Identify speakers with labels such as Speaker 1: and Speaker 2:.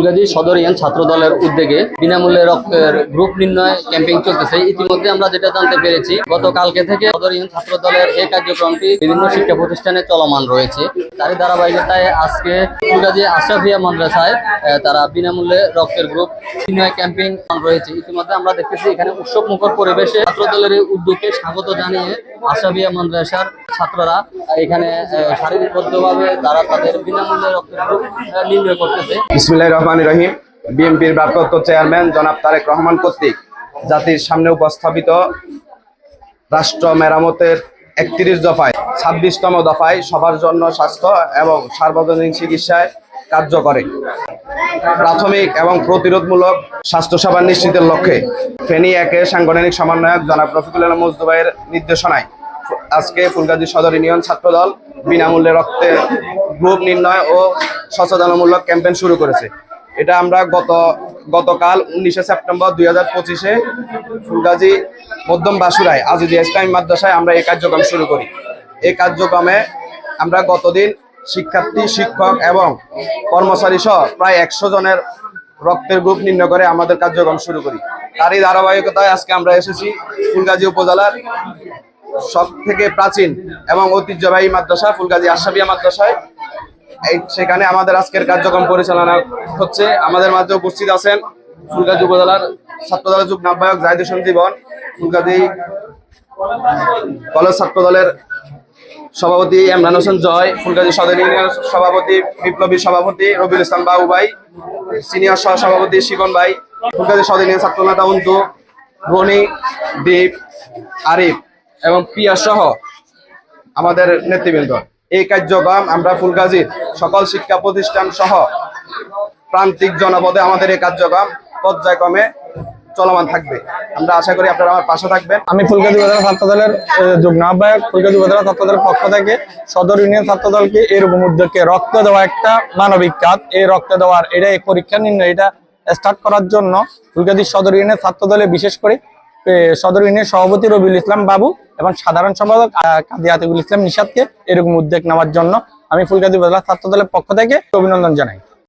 Speaker 1: ফুলগাজী সদর ছাত্র দলের উদ্যোগে বিনামূল্যে রক্তের গ্রুপ নির্ণয় ক্যাম্পিং চলতেছে। ইতিমধ্যে আমরা যেটা জানতে পেরেছি, গতকালকে থেকে সদর ইউনিয়ন ছাত্র দলের এই কার্যক্রমটি বিভিন্ন শিক্ষা প্রতিষ্ঠানে চলমান রয়েছে। তারই ধারাবাহিকতায় আজকে ফুলগাজী আশরাফিয়া মাদ্রাসায় তারা বিনামূল্যে রক্তের গ্রুপ নির্ণয় ক্যাম্পেইন রয়েছে। ইতিমধ্যে আমরা দেখতেছি এখানে উৎসব মুখর পরিবেশে ছাত্র দলের স্বাগত জানিয়ে আশরাফিয়া মাদ্রাসার ছাত্ররা এখানে আহ, তারা তাদের বিনামূল্যে রক্তের গ্রুপ নির্ণয় করতেছে।
Speaker 2: বিসমিল্লাহির রহমান রহিম। বিএনপির ভারপ্রাপ্ত চেয়ারম্যান জনাব তারেক রহমান কর্তৃক জাতির সামনে উপস্থাপিত রাষ্ট্র মেরামতের একত্রিশ দফায়, ছাব্বিশতম দফায় সবার জন্য স্বাস্থ্য এবং সার্বজনীন চিকিৎসায় কার্য করে প্রাথমিক এবং প্রতিরোধমূলক স্বাস্থ্যসেবা নিশ্চিতের লক্ষ্যে ফেনী একে সাংগঠনিক সমন্বয়ক জনাব রফিকুল আলম মজদুবাইয়ের নির্দেশনায় আজকে ফুলগাজী সদর ইউনিয়ন ছাত্রদল বিনামূল্যে রক্তের গ্রুপ নির্ণয় ও সচেতনমূলক ক্যাম্পেইন শুরু করেছে। এটা আমরা গত, গতকাল উনিশে সেপ্টেম্বর দুই হাজার পঁচিশে ফুলগাজী মধ্যম বাসুরায় আজিজি ইসলামী মাদ্রাসায় আমরা এই কার্যক্রম শুরু করি। এই কার্যক্রমে আমরা গতদিন শিক্ষার্থী, শিক্ষক এবং কর্মচারী সহ প্রায় একশো জনের রক্তের গ্রুপ নির্ণয় করে আমাদের কার্যক্রম শুরু করি। তারই ধারাবাহিকতায় আজকে আমরা এসেছি ফুলগাজী উপজেলার সব থেকে প্রাচীন এবং ঐতিহ্যবাহী মাদ্রাসা, ফুলগাজী আশাবিয়া মাদ্রাসায়। সেখানে আমাদের আজকের কার্যক্রম পরিচালনা হচ্ছে। আমাদের মাঝে উপস্থিত আছেন ফুলগাজী উপজেলার ছাত্রদলের যুগ আহ্বায়ক জাহিদ জীবন, ফুলগাজী কলেজ ছাত্র দলের সভাপতি ইমরান হোসেন জয়, ফুলগাজী সদর ইউনিয়নের সভাপতি বিপ্লবী সভাপতি রবিউল ইসলাম বাবু ভাই, সিনিয়র সহ সভাপতি শিবন ভাই, ফুলগাজী সদর ইউনিয়ন ছাত্র নেতা অন্তু, রনি, দীপ, আরিফ এবং পিয়া সহ আমাদের নেতৃবৃন্দ। এই কার্যক্রম আমরা ফুলগাজীর সকল শিক্ষা প্রতিষ্ঠান সহ প্রান্তিক জনপদে আমাদের এই কার্যক্রম পর্যায়ক্রমে চলমান থাকবে। আমরা আশা করি আপনারা আমার পাশে থাকবেন।
Speaker 3: আমি ফুলগাজী উপজেলা ছাত্র দলের যুগ্ম আহ্বায়ক, ফুলগাজী উপজেলা ছাত্র দলের পক্ষ থেকে সদর ইউনিয়ন ছাত্র দলকে এরকম উদ্যোগকে রক্ত দেওয়া একটা মানবিক কাজ। এই রক্ত দেওয়ার এটা এই পরীক্ষা নির্ণয়, এটা স্টার্ট করার জন্য ফুলগাজী সদর ইউনিয়নের ছাত্র দলে বিশেষ করে সদর ইউনিয়নের সভাপতি রবিউল ইসলাম বাবু এবং সাধারণ সম্পাদক কাজী আতিকুল ইসলাম নিষাদকে এরকম উদ্যোগ নেওয়ার জন্য আমি ফুলকাদি বাজার ছাত্রদলের পক্ষ থেকে অভিনন্দন জানাই।